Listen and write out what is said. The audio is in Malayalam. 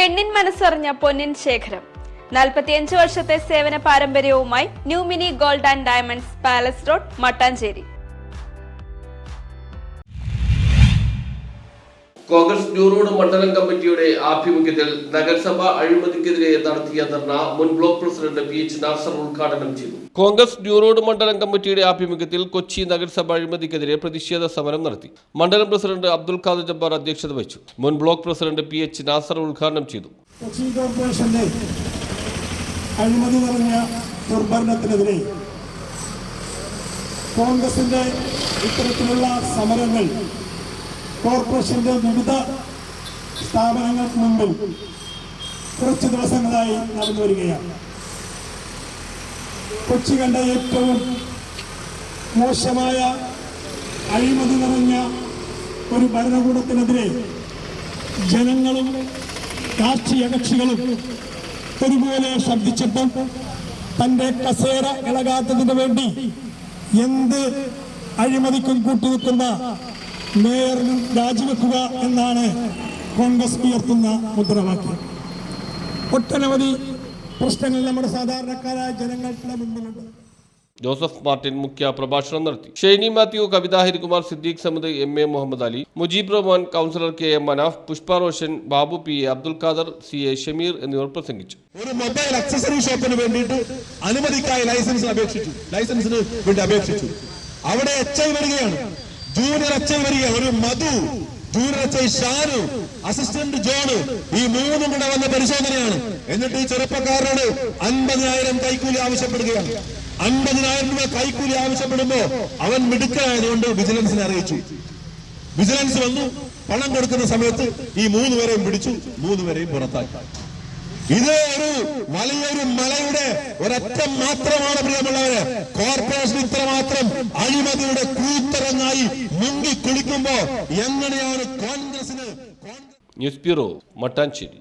പെണ്ണിൻ മനസ്സറിഞ്ഞ പൊന്നിൻ ശേഖരം. നാൽപ്പത്തിയഞ്ച് വർഷത്തെ സേവന പാരമ്പര്യവുമായി new mini gold and diamonds palace road Mattancherry. Congress new road മണ്ഡലം കമ്മിറ്റിയുടെ ആഭിമുഖ്യത്തിൽ നഗരസഭ അഴിമതിക്കെതിരെ നടത്തിയ ധർണ മുൻ block president P H Nasar ഉദ്ഘാടനം ചെയ്തു. കോൺഗ്രസ് ന്യൂറോഡ് മണ്ഡലം കമ്മിറ്റിയുടെ ആഭിമുഖ്യത്തിൽ കൊച്ചി നഗരസഭ അഴിമതിക്കെതിരെ പ്രതിഷേധ സമരം നടത്തി. മണ്ഡലം പ്രസിഡന്റ് അബ്ദുൽ ഖാദർ ജബ്ബാർ അധ്യക്ഷത വഹിച്ചു. മുൻ block president P H Nasar ഉദ്ഘാടനം ചെയ്തു. കൊച്ചി കോർപ്പറേഷന്റെ അഴിമതി നിറഞ്ഞ ദുർഭരണത്തിനെതിരെ കോൺഗ്രസിന്റെ ഇത്തരത്തിലുള്ള സമരങ്ങൾ കോർപ്പറേഷന്റെ വിവിധ സ്ഥാപനങ്ങൾക്ക് മുമ്പിൽ കുറച്ച് ദിവസങ്ങളായി നടന്നു വരികയാണ്. കൊച്ചി കണ്ട ഏറ്റവും മോശമായ അഴിമതി നിറഞ്ഞ ഒരു ഭരണകൂടത്തിനെതിരെ ജനങ്ങളും രാഷ്ട്രീയ കക്ഷികളും ഒരുപോലെ ശബ്ദിച്ചപ്പോൾ തന്റെ കസേര ഇളകാത്തതിന് വേണ്ടി എന്ത് അഴിമതിക്കും കൂട്ടുനിൽക്കുന്ന മേയർ രാജിവെക്കുക എന്നാണ് കോൺഗ്രസ് ഉയർത്തുന്ന മുദ്രാവാക്യം. ഒട്ടനവധി പ്രശ്നങ്ങൾ നമ്മുടെ സാധാരണക്കാരായ ജനങ്ങളുടെ മുമ്പിലുണ്ട്. ജോസഫ് മാർട്ടിൻ മുഖ്യ പ്രഭാഷണം നടത്തി. Shainy Mathew Kavitha Harikumar Siddique Samad M A Muhammad Ali Mujeeb Rahman councillor K M Manaf Pushpa Roshan Babu P A Abdul Khader C A Shameer എന്നിവർ പ്രസംഗിച്ചു. ഒരു മൊബൈൽ അക്സസറി ഷോപ്പിന് വേണ്ടിയിട്ട് അനുമതിക്കായി ലൈസൻസിന് അപേക്ഷിച്ചു. ലൈസൻസിന് വേണ്ടി അപേക്ഷിച്ചു. അവിടെ എച്ച് ഐ വരികയാണ്. ജൂനിയർ ഒരു Madhu. Junior Shanu assistant John. ഈ മൂന്നും കൂടെ വന്ന പരിശോധനയാണ്. എന്നിട്ട് ഈ ചെറുപ്പക്കാരനോട് അൻപതിനായിരം കൈക്കൂലി ആവശ്യപ്പെടുകയാണ്. അൻപതിനായിരം രൂപ കൈക്കൂലി ആവശ്യപ്പെടുമ്പോ അവൻ മിടുക്കനായതുകൊണ്ട് വിജിലൻസിനെ അറിയിച്ചു. വിജിലൻസ് വന്നു പണം കൊടുക്കുന്ന സമയത്ത് ഈ മൂന്ന് പേരെയും പിടിച്ചു മൂന്ന് പേരെയും പുറത്താക്കി. ഇത് ഒരു വലിയൊരു മലയുടെ ഒരറ്റം മാത്രമാണ് പ്രിയമുള്ളവര്. കോർപ്പറേഷൻ എങ്ങനെയാണ് കോൺഗ്രസിന് കോൺഗ്രസ് ന്യൂസ് ബ്യൂറോ മട്ടാഞ്ചേരി.